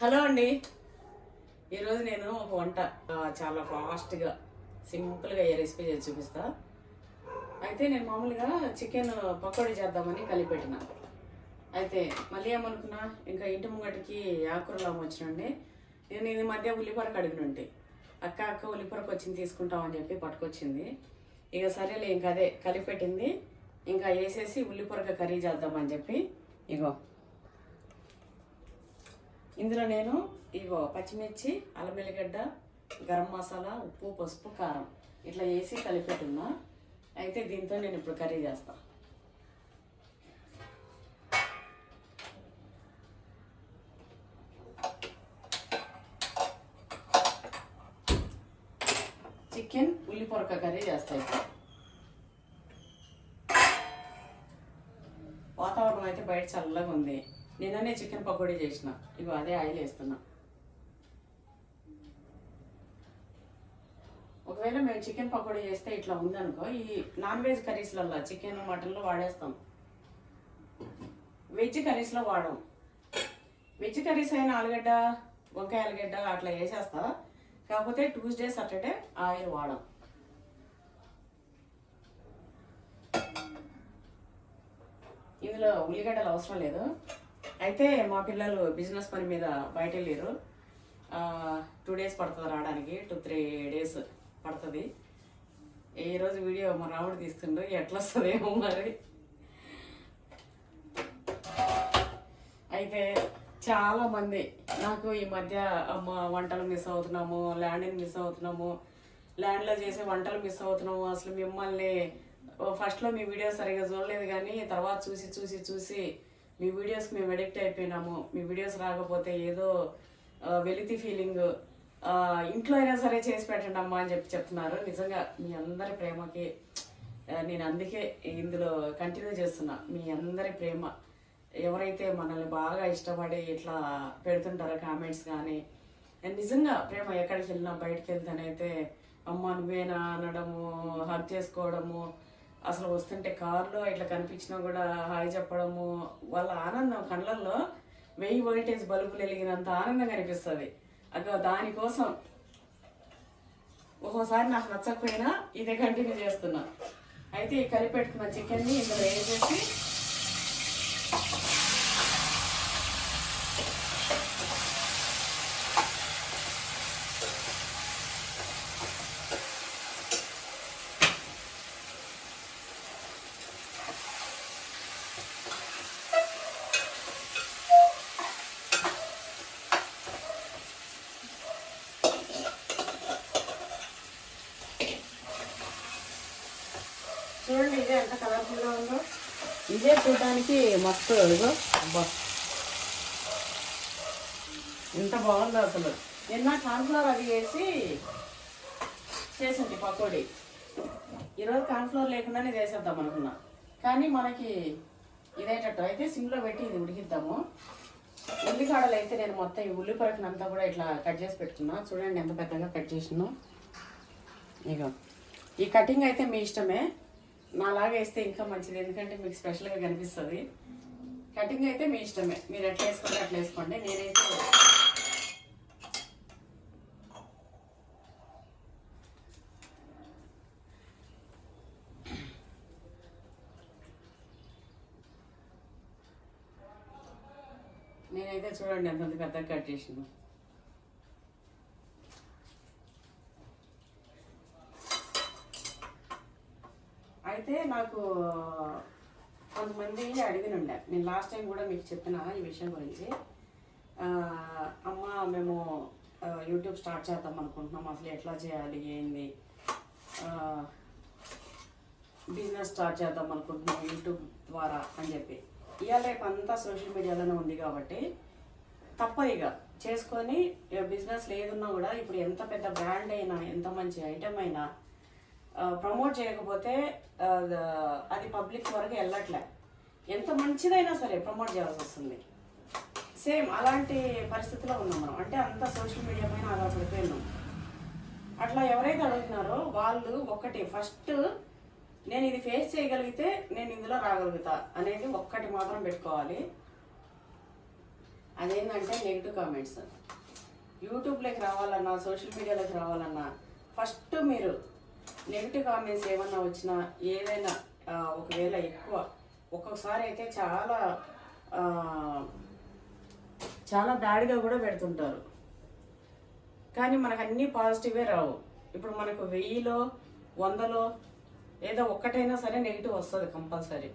Hello అండి. ఈరోజు నేను ఒక వంట చాలా ఫాస్ట్గా సింపుల్గా ఏ రెసిపీ చేసి చూపిస్తా. అయితే నేను మామూలుగా చికెన్ పకోడీ చేద్దామని కలిపెట్టిన అయితే మళ్ళీ ఏమనుకున్నా ఇంకా ఇంటి ముంగటికి ఆకురలు వచ్చినండి. నేను ఇది మధ్య ఉల్లిపరకు అడిగినండి అక్క అక్క ఉల్లిపరకు వచ్చింది తీసుకుంటామని చెప్పి పట్టుకొచ్చింది. ఇక సరేలే ఇంకా అదే కలిపెట్టింది ఇంకా వేసేసి ఉల్లిపొరక కర్రీ చేద్దామని చెప్పి ఇగో. ఇందులో నేను ఇగో పచ్చిమిర్చి అల్లం వెల్లిగడ్డ గరం మసాలా ఉప్పు పసుపు కారం ఇట్లా వేసి కలిపెట్టున్నా. అయితే దీంతో నేను ఇప్పుడు కర్రీ చేస్తా. చికెన్ ఉల్లి పొరక కర్రీ చేస్తా ఇప్పుడు. వాతావరణం అయితే బయట చల్లగా ఉంది. నిన్ననే చికెన్ పకోడీ చేసిన. ఇగో అదే ఆయిల్ వేస్తున్నా. ఒకవేళ మేము చికెన్ పకోడీ చేస్తే ఇట్లా ఉందనుకో ఈ నాన్ వెజ్ కర్రీస్లలో చికెన్ మటన్లో వాడేస్తాం. వెజ్ కర్రీస్లో వాడం వెజ్ కర్రీస్ అయిన ఆలుగడ్డ వంకాయ ఆలుగడ్డ అట్లా వేసేస్తా. కాకపోతే ట్యూస్డే సాటర్డే ఆయిల్ వాడం ఇందులో ఉల్లిగడ్డలు అవసరం లేదు. అయితే మా పిల్లలు బిజినెస్ పని మీద బయట వెళ్ళారు టూ డేస్ పడుతుంది రావడానికి టూ త్రీ డేస్ పడుతుంది. ఈరోజు వీడియో మా రాముడు తీస్తుండ్రు ఎట్లా వస్తుందేమో మరి. అయితే చాలామంది నాకు ఈ మధ్య మా వంటలు మిస్ అవుతున్నాము ల్యాండ్ని మిస్ అవుతున్నాము. ల్యాండ్లో చేసే వంటలు మిస్ అవుతున్నాము. అసలు మిమ్మల్ని ఫస్ట్లో మీ వీడియో సరిగా చూడలేదు కానీ తర్వాత చూసి చూసి చూసి మీ వీడియోస్ మేము ఎడిక్ట్ అయిపోయినాము. మీ వీడియోస్ రాకపోతే ఏదో వెలితి ఫీలింగ్ ఇంట్లో అయినా సరే చేసి పెట్టండి అమ్మా అని చెప్పి చెప్తున్నారు. నిజంగా మీ అందరి ప్రేమకి నేను అందుకే ఇందులో కంటిన్యూ చేస్తున్నా. మీ అందరి ప్రేమ. ఎవరైతే మనల్ని బాగా ఇష్టపడి ఇట్లా పెడుతుంటారో కామెంట్స్ కానీ నిజంగా ప్రేమ ఎక్కడికి వెళ్ళినా బయటకు వెళ్తానైతే అమ్మ నువ్వేనా అనడము హగ్ చేసుకోవడము అసలు వస్తుంటే కారులో ఇట్లా కనిపించినా కూడా హాయ్ చెప్పడము వాళ్ళ ఆనందం కళ్ళల్లో వెయ్యి వోల్టేజ్ బల్బులు వెలిగినంత ఆనందం కనిపిస్తుంది. అగో దానికోసం ఒక్కోసారి నాకు నచ్చకపోయినా ఇదే కంటిన్యూ చేస్తున్నా. అయితే ఈ కలిపెట్టుకున్న చికెన్ని ఇందులో వేసేసి చూడండి ఇదే ఎంత కలర్ఫుల్గా ఉందో ఇదే చూడడానికి మస్తు ఇదిగో అబ్బా. ఎంత బాగుందో అసలు. నిన్న కార్న్ఫ్లవర్ అది వేసి చేసింది పకోడీ. ఈరోజు కార్న్ఫ్లవర్ లేకుండానే చేసేద్దాం అనుకున్నా. కానీ మనకి ఇదేటట్టు అయితే సిమ్లో పెట్టి ఇది ఉడికిద్దాము. ఉల్లికాడలు అయితే నేను మొత్తం ఈ ఉల్లిపరకునంతా అంతా కూడా ఇట్లా కట్ చేసి పెట్టుకున్నా. చూడండి ఎంత పెద్దగా కట్ చేసినా. ఇక ఈ కటింగ్ అయితే మీ ఇష్టమే. నాలాగా వేస్తే ఇంకా మంచిది. ఎందుకంటే మీకు స్పెషల్గా కనిపిస్తుంది. కటింగ్ అయితే మీ ఇష్టమే. మీరు ఎట్లా వేసుకోండి అట్లా వేసుకోండి. నేనైతే నేనైతే చూడండి ఎంత పెద్దగా కట్ చేసింది. అయితే నాకు కొంతమంది అడిగినుండే. నేను లాస్ట్ టైం కూడా మీకు చెప్పిన ఈ విషయం గురించి. అమ్మ మేము యూట్యూబ్ స్టార్ట్ చేద్దాం అనుకుంటున్నాం. అసలు ఎట్లా చేయాలి ఏంది? బిజినెస్ స్టార్ట్ చేద్దాం అనుకుంటున్నాం యూట్యూబ్ ద్వారా అని చెప్పి. ఇవాళ రేపు అంతా సోషల్ మీడియాలోనే ఉంది కాబట్టి తప్ప ఇక చేసుకొని ఇక బిజినెస్ లేదున్నా కూడా ఇప్పుడు ఎంత పెద్ద బ్రాండ్ అయినా ఎంత మంచి ఐటెం అయినా ప్రమోట్ చేయకపోతే అది పబ్లిక్ వరకు వెళ్ళట్లే. ఎంత మంచిదైనా సరే ప్రమోట్ చేయాల్సి వస్తుంది. సేమ్ అలాంటి పరిస్థితిలో ఉన్నాం మనం. అంటే అంత సోషల్ మీడియా పైన ఆధారపడిపోయినాం. అట్లా ఎవరైతే అడుగుతున్నారో వాళ్ళు ఒకటి ఫస్ట్ నేను ఇది ఫేస్ చేయగలిగితే నేను ఇందులో రాగలుగుతా అనేది ఒక్కటి మాత్రం పెట్టుకోవాలి. అదేంటంటే నెగిటివ్ కామెంట్స్. యూట్యూబ్లోకి రావాలన్నా సోషల్ మీడియాలోకి రావాలన్నా ఫస్ట్ మీరు నెగిటివ్ కామెంట్స్ ఏమన్నా వచ్చినా ఏదైనా ఒకవేళ ఎక్కువ ఒక్కొక్కసారి అయితే చాలా చాలా దాడిగా కూడా పెడుతుంటారు. కానీ మనకు అన్నీ పాజిటివే రావు. ఇప్పుడు మనకు వెయ్యిలో వందలో ఏదో ఒక్కటైనా సరే నెగిటివ్ వస్తుంది కంపల్సరీ.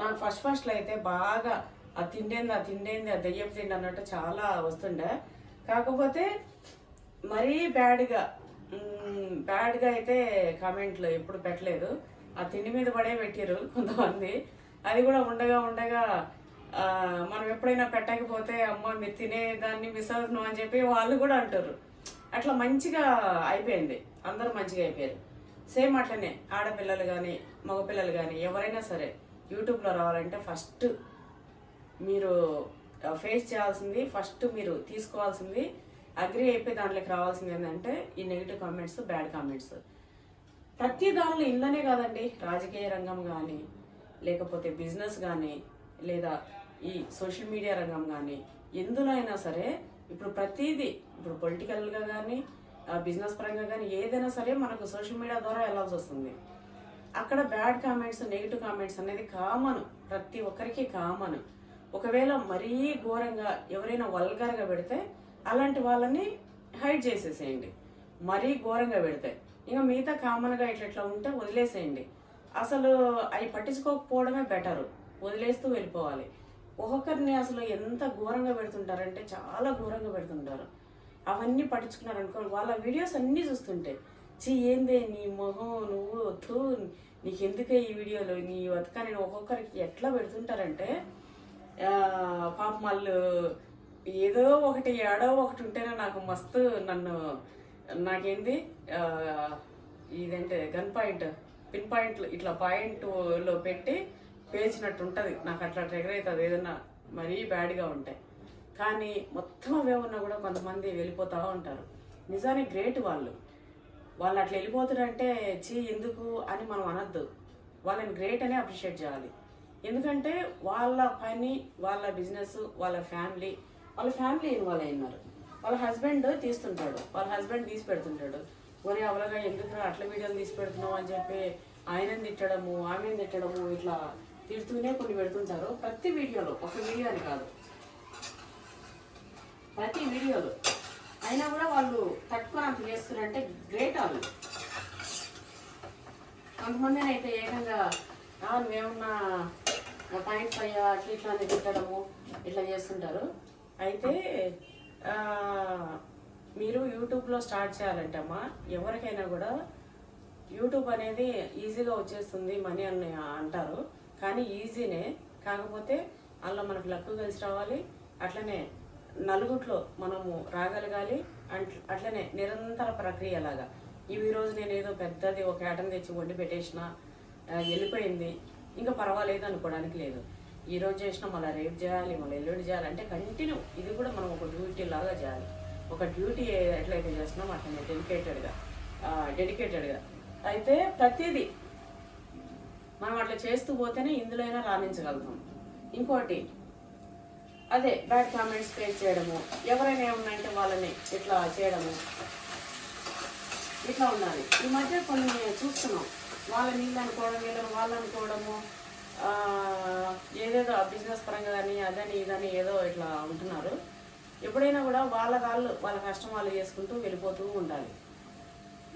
నాకు ఫస్ట్ ఫస్ట్లో అయితే బాగా ఆ తిండేంది ఆ తిండేంది ఆ దెయ్యపు తిండి అన్నట్టు చాలా వస్తుండే. కాకపోతే మరీ బ్యాడ్గా బ్యాడ్గా అయితే కామెంట్లు ఎప్పుడు పెట్టలేదు. ఆ తిండి మీద పడే పెట్టారు కొంతమంది. అది కూడా ఉండగా ఉండగా మనం ఎప్పుడైనా పెట్టకపోతే అమ్మ మీరు తినేదాన్ని మిస్ అవుతున్నాం అని చెప్పి వాళ్ళు కూడా అంటారు అట్లా మంచిగా అయిపోయింది. అందరూ మంచిగా అయిపోయారు. సేమ్ అట్లనే ఆడపిల్లలు కానీ మగపిల్లలు కానీ ఎవరైనా సరే యూట్యూబ్లో రావాలంటే ఫస్ట్ మీరు ఫేస్ చేయాల్సింది ఫస్ట్ మీరు తీసుకోవాల్సింది అగ్రి అయిపోయి దాంట్లోకి రావాల్సింది ఏంటంటే ఈ నెగిటివ్ కామెంట్స్ బ్యాడ్ కామెంట్స్ ప్రతి దానిలో ఇంట్లోనే కాదండి రాజకీయ రంగం కానీ లేకపోతే బిజినెస్ కానీ లేదా ఈ సోషల్ మీడియా రంగం కానీ ఎందులో అయినా సరే ఇప్పుడు ప్రతిదీ ఇప్పుడు పొలిటికల్గా కానీ బిజినెస్ పరంగా కానీ ఏదైనా సరే మనకు సోషల్ మీడియా ద్వారా వెళ్ళాల్సి వస్తుంది. అక్కడ బ్యాడ్ కామెంట్స్ నెగిటివ్ కామెంట్స్ అనేది కామన్ ప్రతి ఒక్కరికి కామన్ ఒకవేళ మరీ ఘోరంగా ఎవరైనా వల్గర్గా పెడితే అలాంటి వాళ్ళని హైడ్ చేసేసేయండి. మరీ ఘోరంగా పెడితే ఇంకా మిగతా కామన్గా ఇట్లా ఇట్లా ఉంటే వదిలేసేయండి. అసలు అవి పట్టించుకోకపోవడమే బెటరు. వదిలేస్తూ వెళ్ళిపోవాలి. ఒక్కొక్కరిని అసలు ఎంత ఘోరంగా పెడుతుంటారంటే చాలా ఘోరంగా పెడుతుంటారు. అవన్నీ పట్టించుకున్నారు అనుకో వాళ్ళ వీడియోస్ అన్నీ చూస్తుంటే చీ ఏందే నీ మొహం నువ్వు తూ నీకెందుకే ఈ వీడియోలు నీ బతుక నేను ఒక్కొక్కరికి ఎట్లా పెడుతుంటారంటే పాప పాపం వాళ్ళు ఏదో ఒకటి ఏడో ఒకటి ఉంటేనే నాకు మస్తు నన్ను నాకేంది ఇదంటే గన్ పాయింట్ పిన్ పాయింట్లు ఇట్లా పాయింట్లో పెట్టి పేల్చినట్టు ఉంటుంది. నాకు అట్లా ట్రిగర్ అవుతుంది ఏదన్నా మరీ బ్యాడ్గా ఉంటాయి కానీ మొత్తం అవే ఉన్నా కూడా కొంతమంది వెళ్ళిపోతూ ఉంటారు. నిజానికి గ్రేట్ వాళ్ళు. వాళ్ళు అట్లా వెళ్ళిపోతారంటే చీ ఎందుకు అని మనం అనొద్దు. వాళ్ళని గ్రేట్ అనే అప్రిషియేట్ చేయాలి. ఎందుకంటే వాళ్ళ పని వాళ్ళ బిజినెస్ వాళ్ళ ఫ్యామిలీ వాళ్ళ ఫ్యామిలీ ఇన్వాల్వ్ అయినారు. వాళ్ళ హస్బెండ్ తీస్తుంటాడు. వాళ్ళ హస్బెండ్ తీసి పెడుతుంటాడు. ఒరే అవలగా ఎందుకు అట్ల వీడియోలు తీసి పెడుతున్నావు? అని చెప్పి ఆయనని తిట్టడము ఆమెను తిట్టడము ఇట్లా తిడుతూనే కొన్ని పెడుతుంటారు. ప్రతి వీడియోలో ఒక వీడియో అని కాదు. ప్రతి వీడియోలో. అయినా కూడా వాళ్ళు తట్టుకొని అంత చేస్తున్నారంటే గ్రేట్ వాళ్ళు. కొంతమంది అయితే ఏకంగా నువ్వేమన్నా పాయింట్స్ అయ్యా అట్లా ఇట్లా అని తిట్టడము ఇట్లా చేస్తుంటారు. అయితే మీరు యూట్యూబ్లో స్టార్ట్ చేయాలంటే అమ్మా ఎవరికైనా కూడా యూట్యూబ్ అనేది ఈజీగా వచ్చేస్తుంది మనీ అని అంటారు. కానీ ఈజీనే. కాకపోతే అందులో మనకు లక్కు కలిసి రావాలి. అట్లనే నలుగుట్లో మనము రాగలగాలి. అంట్- అట్లనే నిరంతర ప్రక్రియ లాగా. ఇవి ఈ రోజు నేను ఏదో పెద్దది ఒక ఐటమ్ తెచ్చి వండి పెట్టేసిన వెళ్ళిపోయింది. ఇంకా పర్వాలేదు అనుకోవడానికి లేదు. ఈ రోజు చేసినా మళ్ళీ రేపు చేయాలి మళ్ళీ ఎల్లుండి చేయాలి అంటే కంటిన్యూ ఇది కూడా మనం ఒక డ్యూటీ లాగా చేయాలి. ఒక డ్యూటీ ఎట్లయితే చేస్తున్నాం అట్లనే డెడికేటెడ్గా డెడికేటెడ్గా అయితే ప్రతిదీ మనం అట్లా చేస్తూ పోతేనే ఇందులో అయినా రాణించగలుగుతాం. ఇంకోటి అదే బ్యాడ్ కామెంట్స్ ఫేస్ చేయడము ఎవరైనా ఏమన్నాయంటే వాళ్ళని ఇట్లా చేయడము ఇట్లా ఉండాలి. ఈ మధ్య కొన్ని చూస్తున్నాం. వాళ్ళ నీళ్ళు అనుకోవడం వీళ్ళని వాళ్ళు అనుకోవడము ఏదేదో బిజినెస్ పరంగా కానీ అదని ఇదని ఏదో ఇట్లా ఉంటున్నారు. ఎప్పుడైనా కూడా వాళ్ళ కాళ్ళు వాళ్ళ కష్టం వాళ్ళు చేసుకుంటూ వెళ్ళిపోతూ ఉండాలి.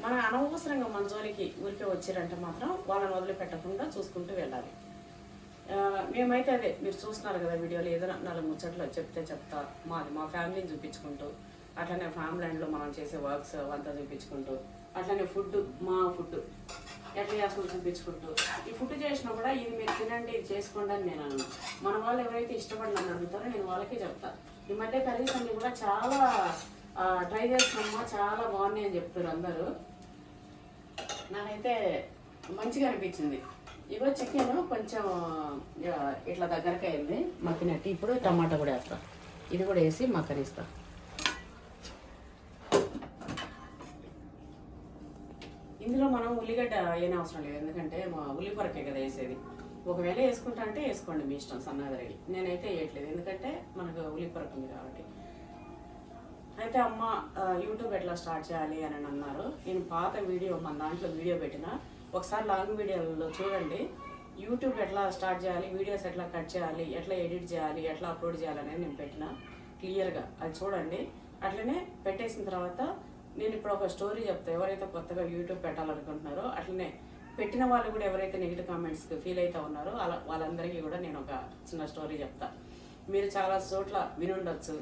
మన అనవసరంగా మన జోలికి ఊరికే వచ్చారంటే మాత్రం వాళ్ళని వదిలిపెట్టకుండా చూసుకుంటూ వెళ్ళాలి. మేమైతే అదే మీరు చూస్తున్నారు కదా వీడియోలో ఏదైనా నాలుగు ముచ్చట్లు చెప్తే చెప్తా మాది మా ఫ్యామిలీని చూపించుకుంటూ అట్లనే ఫ్యామిలీ అండ్లో మనం చేసే వర్క్స్ అంతా చూపించుకుంటూ అట్లనే ఫుడ్ మా ఫుడ్ ఎట్లా చూపించుకుంటూ. ఈ ఫుడ్ చేసినా కూడా ఇది మీరు తినండి ఇది చేసుకోండి అని నేను అనను. మన వాళ్ళు ఎవరైతే ఇష్టపడి నన్ను అడుగుతారో నేను వాళ్ళకే చెప్తాను ఈ మధ్య కర్రీస్ అన్ని కూడా చాలా ట్రై చేస్తున్నామా చాలా బాగున్నాయి అని చెప్తారు అందరూ. నాకైతే మంచిగా అనిపించింది. ఇగో చికెన్ కొంచెం ఇట్లా దగ్గరకి అయింది. మక్కినట్టు ఇప్పుడు టమాటా కూడా వేస్తా. ఇది కూడా వేసి మక్కనిస్తా ఇందులో మనం ఉల్లిగడ్డ ఏం అవసరం లేదు. ఎందుకంటే మా ఉల్లిపొరకే కదా వేసేది. ఒకవేళ వేసుకుంటా అంటే వేసుకోండి మీ ఇష్టం సన్నగరగి నేనైతే వేయట్లేదు. ఎందుకంటే మనకు ఉల్లిపొరక ఉంది కాబట్టి. అయితే అమ్మ యూట్యూబ్ ఎట్లా స్టార్ట్ చేయాలి అని అని అన్నారు. నేను పాత వీడియో మన దాంట్లో వీడియో పెట్టిన. ఒకసారి లాంగ్ వీడియోలో చూడండి. యూట్యూబ్ ఎట్లా స్టార్ట్ చేయాలి వీడియోస్ ఎట్లా కట్ చేయాలి ఎట్లా ఎడిట్ చేయాలి ఎట్లా అప్లోడ్ చేయాలి అనేది నేను పెట్టిన. క్లియర్గా అది చూడండి. అట్లనే పెట్టేసిన తర్వాత నేను ఇప్పుడు ఒక స్టోరీ చెప్తా. ఎవరైతే కొత్తగా యూట్యూబ్ పెట్టాలనుకుంటున్నారో అట్లనే పెట్టిన వాళ్ళు కూడా ఎవరైతే నెగిటివ్ కామెంట్స్కి ఫీల్ అవుతా ఉన్నారో అలా వాళ్ళందరికీ కూడా నేను ఒక చిన్న స్టోరీ చెప్తా. మీరు చాలా చోట్ల వినుండొచ్చు.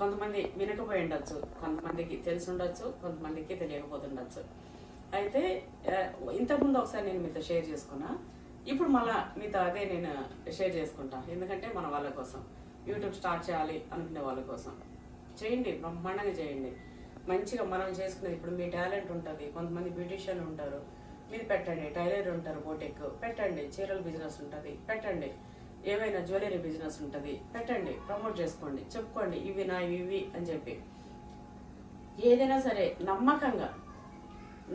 కొంతమంది వినకపోయి ఉండొచ్చు కొంతమందికి తెలిసి ఉండొచ్చు కొంతమందికి తెలియకపోతుండొచ్చు. అయితే ఇంతకుముందు ఒకసారి నేను మీతో షేర్ చేసుకున్నా. ఇప్పుడు మళ్ళా మీతో అదే నేను షేర్ చేసుకుంటా. ఎందుకంటే మన వాళ్ళ కోసం. యూట్యూబ్ స్టార్ట్ చేయాలి అనుకునే వాళ్ళ కోసం. చేయండి. బ్రహ్మాండంగా చేయండి. మంచిగా మనం చేసుకునేది. ఇప్పుడు మీ టాలెంట్ ఉంటుంది కొంతమంది బ్యూటిషియన్ ఉంటారు. మీరు పెట్టండి టైలర్ ఉంటారు బోటెక్. పెట్టండి చీరల బిజినెస్ ఉంటుంది. పెట్టండి ఏవైనా జ్యువెలరీ బిజినెస్ ఉంటుంది. పెట్టండి ప్రమోట్ చేసుకోండి చెప్పుకోండి ఇవి నా ఇవి అని చెప్పి. ఏదైనా సరే నమ్మకంగా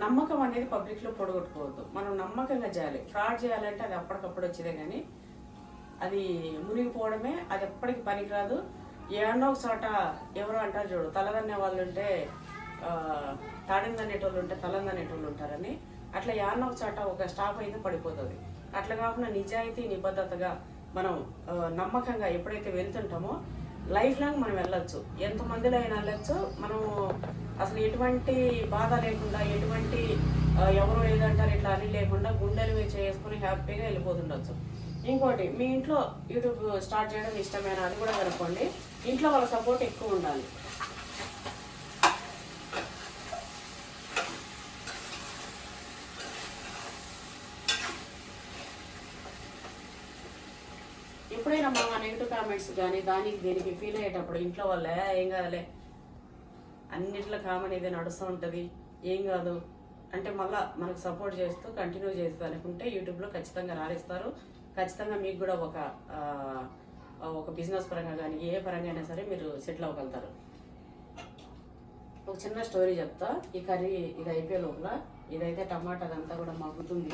నమ్మకం అనేది పబ్లిక్లో పొడగొట్టుకోవద్దు. మనం నమ్మకంగా చేయాలి. ఫ్రాడ్ చేయాలంటే అది అప్పటికప్పుడు వచ్చేదే కానీ అది మునిగిపోవడమే అది ఎప్పటికి పనికిరాదు. ఏడో ఒక చోట ఎవరో అంటారు చూడు తలదన్నే వాళ్ళు ఉంటే తాడిందనేటోళ్ళు ఉంటే తలందనేటోళ్ళు ఉంటారని. అట్లా యాడనో ఒక చోట ఒక స్టాప్ అయితే పడిపోతుంది. అట్లా కాకుండా నిజాయితీ నిబద్ధతగా మనం నమ్మకంగా ఎప్పుడైతే వెళ్తుంటామో లైఫ్ లాంగ్ మనం వెళ్ళొచ్చు. ఎంతమందిలో అయినా వెళ్ళొచ్చు. మనం అసలు ఎటువంటి బాధ లేకుండా ఎటువంటి ఎవరో ఏదంటారు ఇట్లా అని లేకుండా గుండెలు మీద చేసుకుని హ్యాపీగా వెళ్ళిపోతుండొచ్చు. ఇంకోటి మీ ఇంట్లో యూట్యూబ్ స్టార్ట్ చేయడం ఇష్టమేనా? అది కూడా కనుక్కోండి. ఇంట్లో వాళ్ళ సపోర్ట్ ఎక్కువ ఉండాలి. ఎప్పుడైనా మా నెగిటివ్ కామెంట్స్ కానీ దానికి దీనికి ఫీల్ అయ్యేటప్పుడు ఇంట్లో వాళ్ళే ఏం కాదులే. అన్నిట్లో కామన్ ఇదే నడుస్తూ ఉంటుంది ఏం కాదు. అంటే మళ్ళా మనకు సపోర్ట్ చేస్తూ కంటిన్యూ చేస్తూ అనుకుంటే యూట్యూబ్లో ఖచ్చితంగా రాణిస్తారు. ఖచ్చితంగా మీకు కూడా ఒక ఒక బిజినెస్ పరంగా కానీ ఏ పరంగా అయినా సరే మీరు సెటిల్ అవ్వగలుగుతారు. ఒక చిన్న స్టోరీ చెప్తా. ఈ కర్రీ ఇది అయిపోయే లోపల. ఇదైతే టమాటా అదంతా కూడా మగ్గుతుంది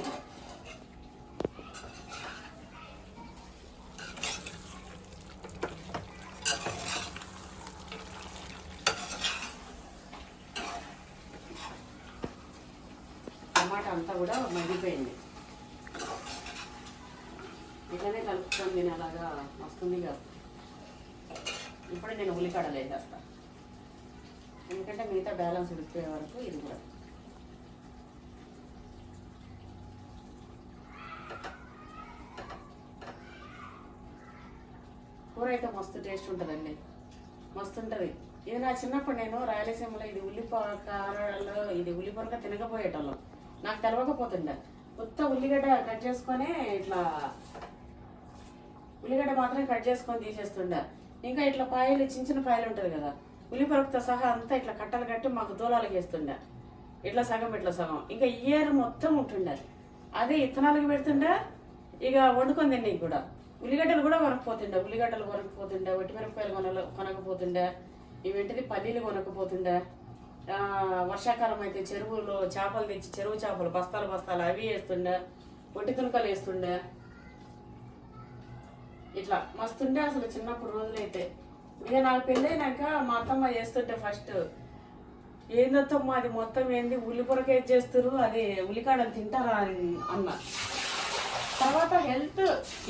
టమాటా అంతా కూడా మగ్గిపోయింది ఇట్లనే కలుపుకొని నేను అలాగా వస్తుంది కదా ఇప్పుడు నేను ఉల్లికాడలు వేసేస్తా ఎందుకంటే మిగతా బ్యాలెన్స్ ఉడికిపోయే వరకు ఇది కూడా కూర అయితే మస్తు టేస్ట్ ఉంటుందండి. మస్తు ఉంటుంది. ఇది నా చిన్నప్పుడు నేను రాయలసీమలో ఇది ఉల్లిపాకారలో ఇది ఉల్లిపొరక తినకపోయేటోళ్ళం. నాకు తెలవకపోతుండే. కొత్త ఉల్లిగడ్డ కట్ చేసుకొని ఇట్లా ఉల్లిగడ్డ మాత్రం కట్ చేసుకొని తీసేస్తుండే. ఇంకా ఇట్లా పాయలు చిన్న చిన్న పాయలు ఉంటుంది కదా ఉల్లిపొరకతో సహా అంతా ఇట్లా కట్టలు కట్టి మాకు దూలాలకు వేస్తుండే ఇట్లా సగం ఇట్లా సగం. ఇంకా ఇయర్ మొత్తం ఉంటుండే. అదే ఇత్తనాలకు పెడుతుండే. ఇక వండుకొని తిన్నాయి కూడా. ఉల్లిగడ్డలు కూడా కొనకపోతుండే ఉల్లిగడ్డలు కొనకపోతుండే ఒట్టిమిరపకాయలు కొన కొనకపోతుండే ఇవేంటిది పల్లీలు కొనకపోతుండే. వర్షాకాలం అయితే చెరువులో చేపలు తెచ్చి చెరువు చేపలు బస్తాలు బస్తాలు అవి వేస్తుండే ఒట్టి తునకలు వేస్తుండే. ఇట్లా మస్తుండే అసలు చిన్నప్పుడు రోజులైతే. ఇక నాకు పెళ్ళైనాక మా అత్తమ్మ చేస్తుంటే ఫస్ట్. ఏందత్తమ్మ అది మొత్తం ఏంది? ఉల్లి పొరక చేస్తారు అది ఉల్లికాడలు తింటారా అని అన్న. తర్వాత హెల్త్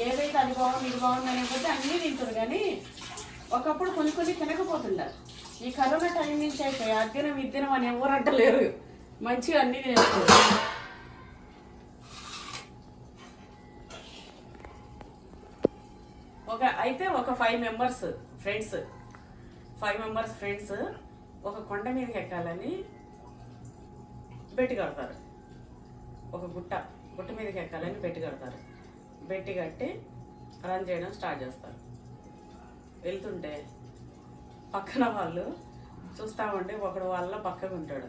ఏదైతే అది బాగుంది ఇది బాగుంది అనేకపోతే అన్నీ తింటారు. కానీ ఒకప్పుడు కొన్ని కొన్ని తినకపోతుండారు. ఈ కరోనా టైం నుంచి అయితే అద్దినం ఇద్దినం అని ఎవరు అంటలేరు. మంచిగా అన్ని తినేస్తారు. ఒక అయితే ఒక five members friends five members friends ఒక కొండ మీదకి ఎక్కాలని బెట్టు కడతారు. ఒక గుట్ట. గుట్ట మీదకి ఎక్కాలని పెట్టి కడతారు. పెట్టి కట్టి రన్ చేయడం స్టార్ట్ చేస్తారు. వెళ్తుంటే పక్కన వాళ్ళు చూస్తా ఉంటే ఒకడు వాళ్ళ పక్కగా ఉంటాడు.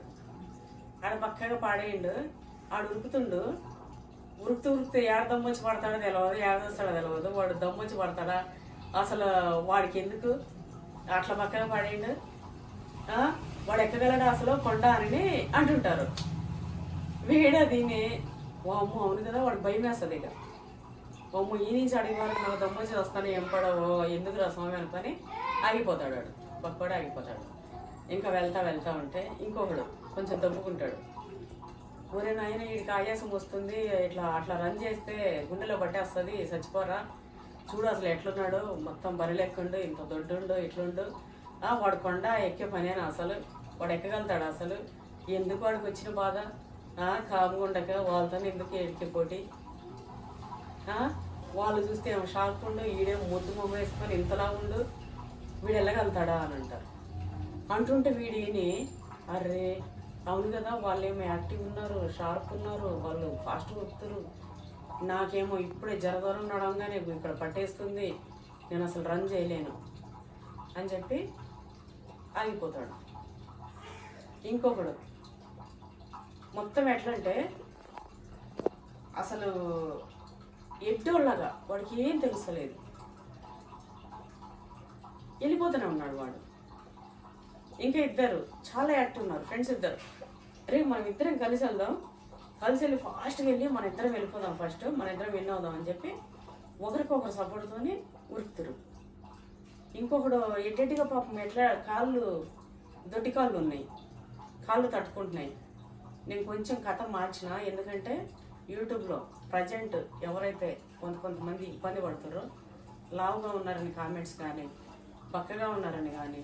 ఆడ పక్కగా పాడేయండు ఆడు ఉరుకుతుండు. ఉరుకుతూ ఉరుకుతూ ఏడ దమ్మొచ్చి పడతాడో తెలియదు ఏడ వస్తాడో తెలియదు వాడు దమ్మొచ్చి పడతాడా? అసలు వాడికి ఎందుకు? అట్లా పక్కగా పడేయండు. వాడు ఎక్కగలడా అసలు? కొండ అని అంటుంటారు. వీడ దీన్ని ఓ అమ్మ అవును కదా వాడు భయం వేస్తుంది ఇక. బొమ్మ ఈ నుంచి అడిగేవాడు వరకు నాకు వస్తాను ఏం పడవో ఎందుకు రా స్వామి అనుకొని ఆగిపోతాడు వాడు. పక్కడు ఆగిపోతాడు. ఇంకా వెళ్తా వెళ్తా ఉంటే ఇంకొకడు కొంచెం దబ్బుకుంటాడు. ఒరే నాయన వీడికి ఆయాసం వస్తుంది ఇట్లా అట్లా రన్ చేస్తే గుండెలో పట్టేస్తుంది చచ్చిపోరా. చూడు అసలు ఎట్లున్నాడు మొత్తం బరిలెక్కుండు ఇంత దొడ్డుండు ఇట్లుండు. వాడు కొండ ఎక్కే పనేనా అసలు వాడు ఎక్కగలుగుతాడు అసలు? ఎందుకు వాడికి వచ్చిన బాధ? కాముగుండక వాళ్ళతో ఎందుకు ఎడికి పోటీ? వాళ్ళు చూస్తే ఏమో షాక్ ఉండు ఈడే ముద్దు మొమ్మ వేసుకొని ఇంతలా ఉండు వీడు వెళ్ళగలుగుతాడా అని అంటారు. అంటుంటే వీడిని అరే అవును కదా వాళ్ళు ఏమో యాక్టివ్ ఉన్నారు షార్ప్ ఉన్నారు వాళ్ళు ఫాస్ట్ వస్తారు నాకేమో ఇప్పుడే జరదూరం నడవగానే ఇక్కడ పట్టేస్తుంది నేను అసలు రన్ చేయలేను అని చెప్పి ఆగిపోతాడు. ఇంకొకడు. మొత్తం ఎట్లంటే అసలు ఎడ్డోళ్ళగా వాడికి ఏం తెలుస్తలేదు. వెళ్ళిపోతూనే ఉన్నాడు వాడు. ఇంకా ఇద్దరు చాలా యాక్ట్ ఉన్నారు ఫ్రెండ్స్ ఇద్దరు. రే మనం ఇద్దరం కలిసి వెళ్దాం. కలిసి వెళ్ళి ఫాస్ట్గా వెళ్ళి మన ఇద్దరం వెళ్ళిపోదాం ఫస్ట్ మన ఇద్దరం విన్ అవుదాం అని చెప్పి ఒకరికొకరు సపోర్ట్తోని ఉరుకుతారు. ఇంకొకడు ఎడ్డెడ్డిగా పాపం ఎట్లా కాళ్ళు దొడ్డి కాళ్ళు ఉన్నాయి. కాళ్ళు తట్టుకుంటున్నాయి. నేను కొంచెం కథ మార్చిన ఎందుకంటే యూట్యూబ్లో ప్రజెంట్ ఎవరైతే కొంత కొంతమంది ఇబ్బంది పడుతారో లావుగా ఉన్నారని కామెంట్స్ కానీ బక్కగా ఉన్నారని కానీ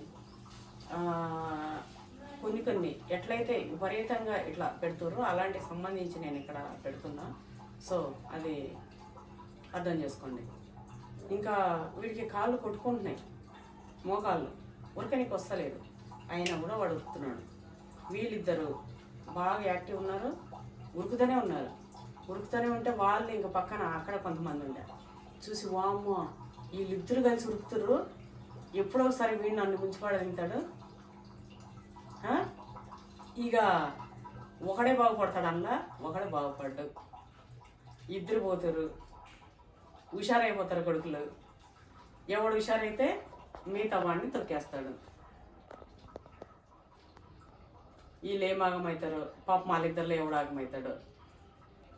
కొన్ని కొన్ని ఎట్లయితే విపరీతంగా ఇట్లా పెడుతుర్రో అలాంటి సంబంధించి నేను ఇక్కడ పెడుతున్నా. సో అది అర్థం చేసుకోండి. ఇంకా వీడికి కాళ్ళు కొట్టుకుంటున్నాయి. మోకాళ్ళు. ఉరకనికి వస్తలేదు అయినా కూడా వాడు ఉరుకుతున్నాడు. బాగా యాక్టివ్ ఉన్నారు. ఉరుకుతూనే ఉన్నారు. ఉరుకుతూనే ఉంటే వాళ్ళు ఇంకా పక్కన అక్కడ కొంతమంది ఉండే. చూసి వామ్మో వీళ్ళిద్దరు కలిసి ఉరుకుతురు ఎప్పుడో ఒకసారి వీడు నన్ను ముంచిపడదింటాడు ఇక ఒకడే బాగుపడతాడు అలా ఒకడే బాగుపడ్డు. ఇద్దరు పోతారు హుషారైపోతారు కొడుకులు. ఎవడు హుషారైతే మిగతా వాడిని తొక్కేస్తాడు. వీళ్ళు ఏం ఆగమవుతారు పాప వాళ్ళిద్దరిలో ఎవడు ఆగమవుతాడు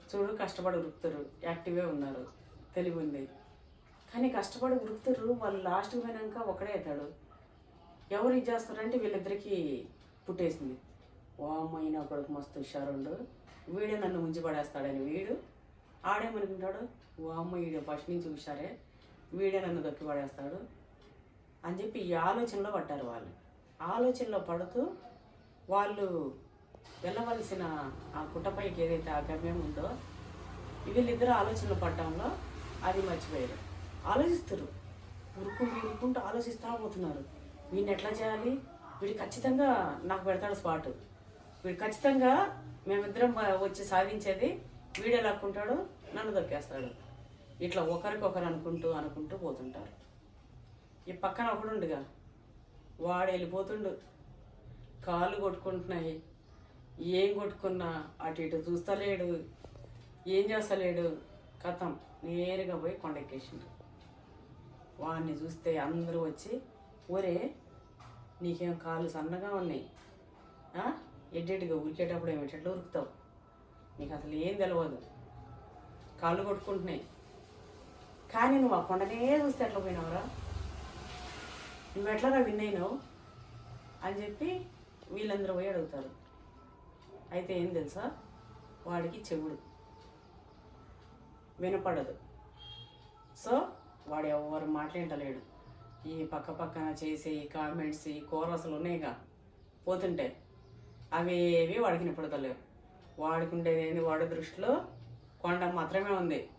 చూడు కష్టపడి ఉరుకుతారు యాక్టివే ఉన్నారు. తెలివి ఉంది. కానీ కష్టపడి ఉరుకుతారు వాళ్ళు లాస్ట్కి పోయినాక ఒకడే అవుతాడు. ఎవరు ఇది చేస్తారంటే వీళ్ళిద్దరికీ పుట్టేసింది. ఓ అమ్మాయిన నా మస్తు హుషారుండు. వీడే నన్ను ఉంచి పడేస్తాడని వీడు ఆడేమనుకుంటాడు ఓ అమ్మాయి ఫస్ట్ నుంచి హుషారే. వీడే నన్ను దొక్కి పడేస్తాడు అని చెప్పి ఈ ఆలోచనలో పడ్డారు వాళ్ళు. ఆలోచనలో పడుతూ వాళ్ళు వెళ్ళవలసిన ఆ పుట్టపైకి ఏదైతే ఆ గమ్యం ఉందో వీళ్ళిద్దరు ఆలోచనలు పడడంలో అది మర్చిపోయారు. ఆలోచిస్తారు ఉరుకు ఉరుకుంటూ ఆలోచిస్తూ పోతున్నారు. వీడిని ఎట్లా చేయాలి? వీడు ఖచ్చితంగా నాకు పెడతాడు స్పాట్. వీడు ఖచ్చితంగా మేమిద్దరం వచ్చి సాధించేది వీడు ఎలా అనుకుంటాడు నన్ను దొక్కేస్తాడు. ఇట్లా ఒకరికొకరు అనుకుంటూ అనుకుంటూ పోతుంటారు. ఈ పక్కన ఒకడుండుగా. వాడు వెళ్ళిపోతుండు కాళ్ళు కొట్టుకుంటున్నాయి. ఏం కొట్టుకున్నా అటు ఇటు చూస్తలేడు. ఏం చేస్తలేడు. కథం. నేరుగా పోయి కొండెక్కేసిండు వాడిని చూస్తే అందరూ వచ్చి ఒరే నీకేం కాళ్ళు సన్నగా ఉన్నాయి? ఆ? ఉరికేటప్పుడు ఏమి ఎట్లా ఉరుకుతావు? నీకు అసలు ఏం తెలియదు కాళ్ళు కొట్టుకుంటున్నాయి. కానీ నువ్వు ఆ కొండనే చూస్తే ఎట్లా పోయినావురా? నువ్వు ఎట్లా విన్ అయినావు? అని చెప్పి వీళ్ళందరూ పోయి అడుగుతారు. అయితే ఏం తెలుసా? వాడికి చెవుడు. వినపడదు. సో వాడు ఎవరు మాట్లాడలేడు. ఈ పక్క పక్కన చేసే ఈ కామెంట్స్ ఈ కోరసలు ఉన్నాయిగా. పోతుంటే అవేవి వాడికి నిపడతలేవు వాడికి ఉండేది ఏంది? వాడి దృష్టిలో కొండ మాత్రమే ఉంది.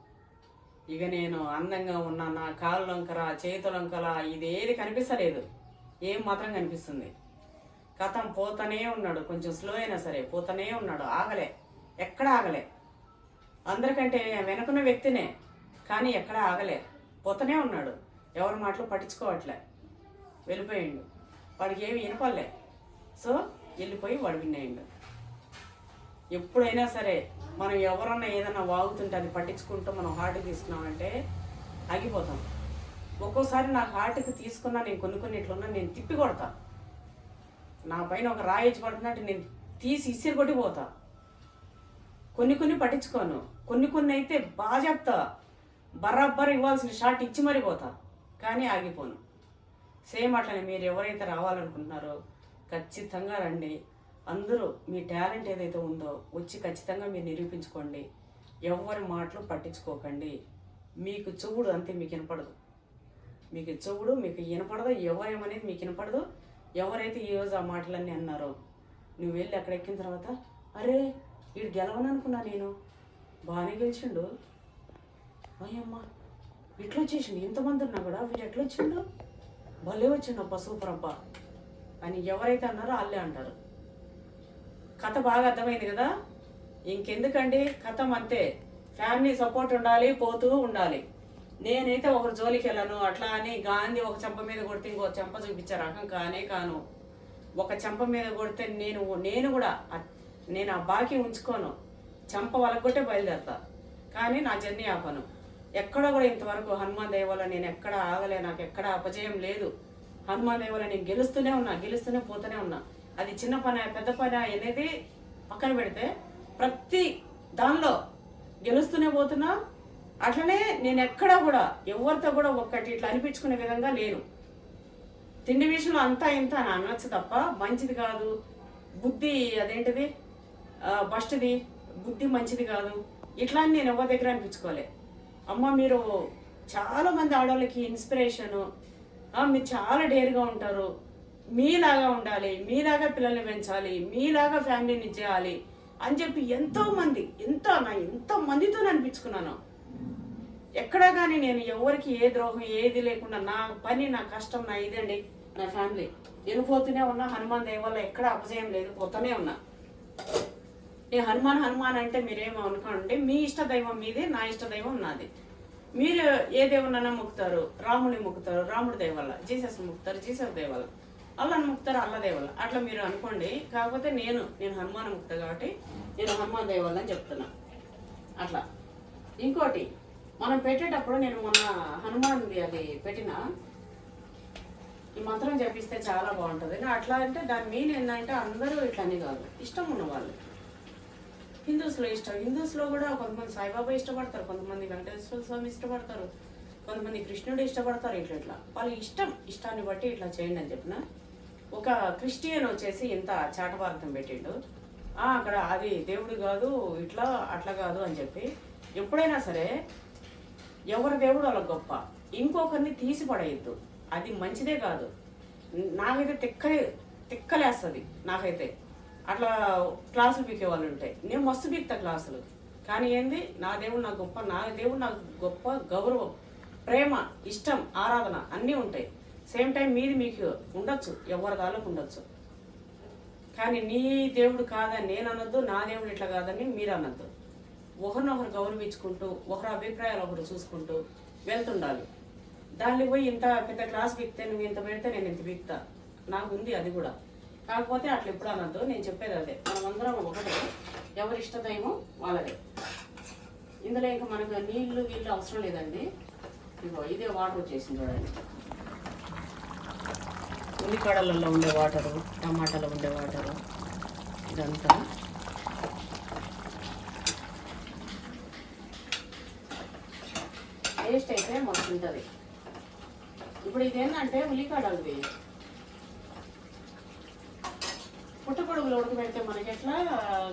ఇక నేను అందంగా ఉన్నా నా కాళ్ళు వంకర చేతులు ఇదేది ఇది ఏది కనిపిస్తలేదు. ఏం మాత్రం కనిపిస్తుంది? కథం పోతనే ఉన్నాడు. కొంచెం స్లో అయినా సరే పోతనే ఉన్నాడు. ఆగలే. ఎక్కడ ఆగలే? అందరికంటే వెనుకున్న వ్యక్తినే. కానీ ఎక్కడ ఆగలే? పోతనే ఉన్నాడు. ఎవరి మాటలు పట్టించుకోవట్లే. వెళ్ళిపోయిండు. వాడికి ఏమి వినపడలే. సో వెళ్ళిపోయి వాడు విన్నాయిండు ఎప్పుడైనా సరే మనం ఎవరన్నా ఏదైనా వాగుతుంటే అది పట్టించుకుంటూ మనం హార్ట్కి తీసుకున్నామంటే ఆగిపోతాం. ఒక్కోసారి నాకు హార్ట్కి తీసుకున్నా నేను కొన్ని కొన్ని నేను తిప్పి కొడతా. నా పైన ఒక రాయిచ్చి పడుతుందంటే పడుతున్నట్టు నేను తీసి ఇసిరి కొట్టి పోతా కొన్ని కొన్ని పట్టించుకోను. కొన్ని కొన్ని అయితే బాగా చెప్తా. బరాబర్ ఇవ్వాల్సిన షాట్ ఇచ్చి మరీ పోతా. కానీ ఆగిపోను. సేమ్ అట్లనే మీరు ఎవరైతే రావాలనుకుంటున్నారో ఖచ్చితంగా రండి. అందరూ మీ టాలెంట్ ఏదైతే ఉందో వచ్చి ఖచ్చితంగా మీరు నిరూపించుకోండి. ఎవరి మాటలు పట్టించుకోకండి. మీకు చెవుడు అంతే మీకు వినపడదు. మీకు చెవుడు మీకు వినపడదు. ఎవరేమనేది మీకు వినపడదు. ఎవరైతే ఈ రోజు ఆ మాటలన్నీ అన్నారో? నువ్వు వెళ్ళి అక్కడ ఎక్కిన తర్వాత అరే వీడు గెలవననుకున్నా నేను. బాగానే గెలిచిండు. అయ్యమ్మ ఇట్లా వచ్చేసిండు ఎంతమంది ఉన్నా కూడా వీడు ఎట్లా వచ్చిండు భలే వచ్చిండప్ప సూపర్ అబ్బా అని ఎవరైతే అన్నారో వాళ్ళే అంటారు. కథ బాగా అర్థమైంది కదా? ఇంకెందుకండి? కథం అంతే. ఫ్యామిలీ సపోర్ట్ ఉండాలి పోతూ ఉండాలి. నేనైతే ఒకరు జోలికి వెళ్ళను. అట్లా అని గాంధీ ఒక చెంప మీద కొడితే ఇంకో చెంప చూపించే రకం కానే కాను. ఒక చెంప మీద కొడితే నేను నేను కూడా నేను ఆ బాకీ ఉంచుకోను. చెంప వలకొట్టే బయలుదేరతా. కానీ నా జర్నీ ఆపను. ఎక్కడ కూడా ఇంతవరకు హనుమాన్ దయ నేను ఎక్కడ ఆగలే నాకు ఎక్కడ అపజయం లేదు. హనుమాన్ దయ నేను గెలుస్తూనే ఉన్నా గెలుస్తూనే పోతూనే ఉన్నా. అది చిన్న పని పెద్ద పని అనేది పక్కన పెడితే ప్రతి దానిలో గెలుస్తూనే పోతున్నా అట్లనే నేను ఎక్కడా కూడా ఎవరితో కూడా ఒక్కటి ఇట్లా అనిపించుకునే విధంగా లేను. తిండి విషయంలో అంతా ఇంత అని అనొచ్చు తప్ప మంచిది కాదు. బుద్ధి అదేంటిది? బస్ట్ది. బుద్ధి మంచిది కాదు. ఇట్లా అని నేను ఎవరి దగ్గర అనిపించుకోలే. అమ్మ మీరు చాలా మంది ఆడవాళ్ళకి ఇన్స్పిరేషను మీరు చాలా డేర్గా ఉంటారు. మీలాగా ఉండాలి మీలాగా పిల్లల్ని పెంచాలి మీలాగా ఫ్యామిలీని చేయాలి అని చెప్పి ఎంతోమంది ఎంతో నా ఎంతో మందితో అనిపించుకున్నాను. ఎక్కడా కానీ నేను ఎవరికి ఏ ద్రోహం ఏది లేకుండా నా పని నా కష్టం నా ఇదండి. నా ఫ్యామిలీ వెళ్ళిపోతూనే ఉన్నా హనుమాన్ దయ ఎక్కడ అపజయం లేదు పోతూనే ఉన్నా. ఈ హనుమాన్ హనుమాన్ అంటే మీరేమో అనుకోండి మీ ఇష్ట దైవం మీది నా ఇష్ట దైవం నాది. మీరు ఏ దేవునైనా మొక్కుతారు రాముని మొక్కుతారు రాముడి దేవాల జీసస్ మొక్కుతారు జీసస్ దేవాల అల్లని అల్లాని మొక్కుతారు అల్ల దేవాల అట్లా మీరు అనుకోండి కాకపోతే నేను నేను హనుమాన్ ముక్తా కాబట్టి నేను హనుమాన్ దేవాలని చెప్తున్నా. అట్లా. ఇంకోటి మనం పెట్టేటప్పుడు నేను మొన్న హనుమాన్ది అది పెట్టిన. ఈ మంత్రం జపిస్తే చాలా బాగుంటుంది. అట్లా అంటే దాని మీన్ ఏంటంటే అందరూ ఇట్లని కాదు. ఇష్టం ఉన్న వాళ్ళు. హిందూస్లో ఇష్టం. హిందూస్లో కూడా కొంతమంది సాయిబాబా ఇష్టపడతారు కొంతమంది వెంకటేశ్వర స్వామి ఇష్టపడతారు కొంతమంది కృష్ణుడు ఇష్టపడతారు ఇట్లా ఇట్లా. వాళ్ళ ఇష్టం ఇష్టాన్ని బట్టి ఇట్లా చేయండి అని చెప్పిన. ఒక క్రిస్టియన్ వచ్చేసి ఇంత చాటవార్థం పెట్టిండు. అక్కడ అది దేవుడు కాదు ఇట్లా అట్లా కాదు అని చెప్పి. ఎప్పుడైనా సరే ఎవరి దేవుడు వాళ్ళ గొప్ప. ఇంకొకరిని తీసి పడేయద్దు. అది మంచిదే కాదు. నాకైతే తిక్క తిక్కలేస్తుంది నాకైతే. అట్లా క్లాసులు పీకే వాళ్ళు ఉంటాయి నేను మస్తు పీకుతా క్లాసులు. కానీ ఏంది? నా దేవుడు నాకు గొప్ప నా దేవుడు నాకు గొప్ప గౌరవం ప్రేమ ఇష్టం ఆరాధన అన్నీ ఉంటాయి. సేమ్ టైం మీది మీకు ఉండొచ్చు. ఎవరి దానికి ఉండొచ్చు. కానీ నీ దేవుడు కాదని నేను అనొద్దు నా దేవుడు ఇట్లా కాదని మీరు అనొద్దు. ఒకరినొకరు గౌరవించుకుంటూ ఒకరి అభిప్రాయాలు ఒకరు చూసుకుంటూ వెళ్తుండాలి. దాన్ని పోయి ఇంత పెద్ద క్లాస్ బిక్తే నువ్వు ఇంత పెడితే నేను ఇంత బిక్తా నాకు ఉంది అది కూడా. కాకపోతే అట్లా ఎప్పుడు అనద్దు. నేను చెప్పేది అదే. మనమందరం ఒకటే. ఎవరి ఇష్టదైవం వాళ్ళదే. ఇందులో ఇంకా మనకు నీళ్ళు వీళ్ళు అవసరం లేదండి. ఇగో ఇదే వాటర్ వచ్చేసింది చూడండి. ఉల్లికాడలలో ఉండే వాటరు టమాటాలో ఉండే వాటరు ఇదంతా. టేస్ట్ అయితే మస్తు ఉంటుంది. ఇప్పుడు ఇదేంటంటే ఉల్లికాడలది పుట్టగొడుగులు ఉడకబెడితే మనకి ఎట్లా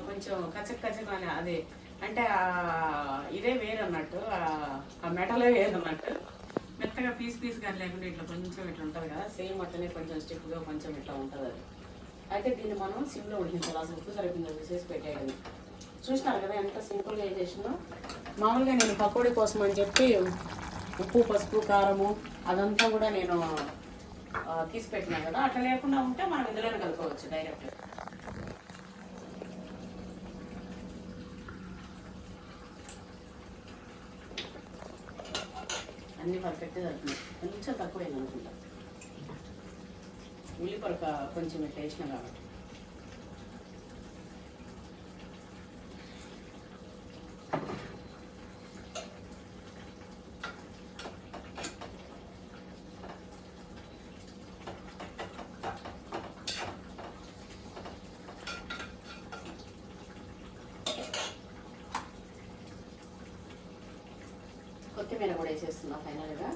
కొంచెం కచక్ కచ్చక్ అని అదే అంటే ఇదే వేరు అన్నట్టు ఆ- మెటలే వేరు అన్నట్టు మెత్తగా పీస్ పీస్ కానీ లేకుండా ఇట్లా కొంచెం ఇట్లా ఉంటుంది కదా సేమ్ అట్లనే కొంచెం స్టిక్గా కొంచెం ఇట్లా ఉంటుంది అది. అయితే దీన్ని మనం సిమ్లో ఉడికించాలి. అసలు ఉప్పు సరిపోయిందో చూసేసి పెట్టేయాలి. చూసినారు కదా ఎంత సింపుల్గా చేసినా? మామూలుగా నేను పకోడీ కోసం అని చెప్పి ఉప్పు పసుపు కారము అదంతా కూడా నేను తీసి పెట్టినా కదా. అట్లా లేకుండా ఉంటే మనం ఇందులోనే కలుపుకోవచ్చు డైరెక్ట్. అన్ని పర్ఫెక్ట్గా సరిపోయి కొంచెం తక్కువైంది అనుకుంటా ఉల్లిపొరక కొంచెం ఇట్లా వేసిన కాబట్టి కొత్తిమీర మీద కూడా వేసేస్తున్నా ఫైనల్గా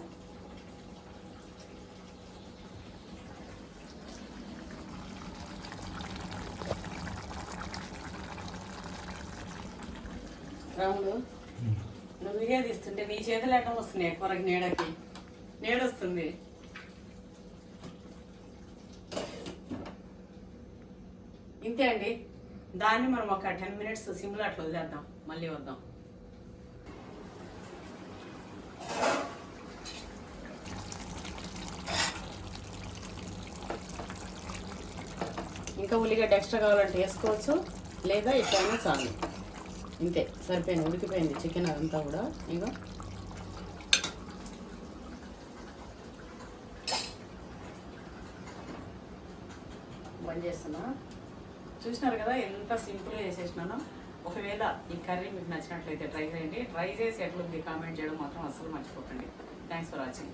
రాముడు నువ్వు తీస్తుంటే నీ చేతులు ఎట్లా వస్తున్నాయి కొరకు నీడకి. నీడొస్తుంది. ఇంతే అండి. దాన్ని మనం ఒక టెన్ మినిట్స్ సిమ్లో అట్లా వదిలేద్దాం. మళ్ళీ వద్దాం. ఇంకా ఉల్లిగడ్డ ఎక్స్ట్రా కావాలంటే వేసుకోవచ్చు. లేదా ఇట్లా చాలు. ఇంతే సరిపోయింది. ఉడికిపోయింది చికెన్ అదంతా కూడా. ఇక బంద్ చేస్తున్నా. చూసినారు కదా ఎంత సింపుల్గా చేసేసినానో. ఒకవేళ ఈ కర్రీ మీకు నచ్చినట్లయితే ట్రై చేయండి. ట్రై చేసి ఎట్లుంది కామెంట్ చేయడం మాత్రం అస్సలు మర్చిపోకండి. Thanks for watching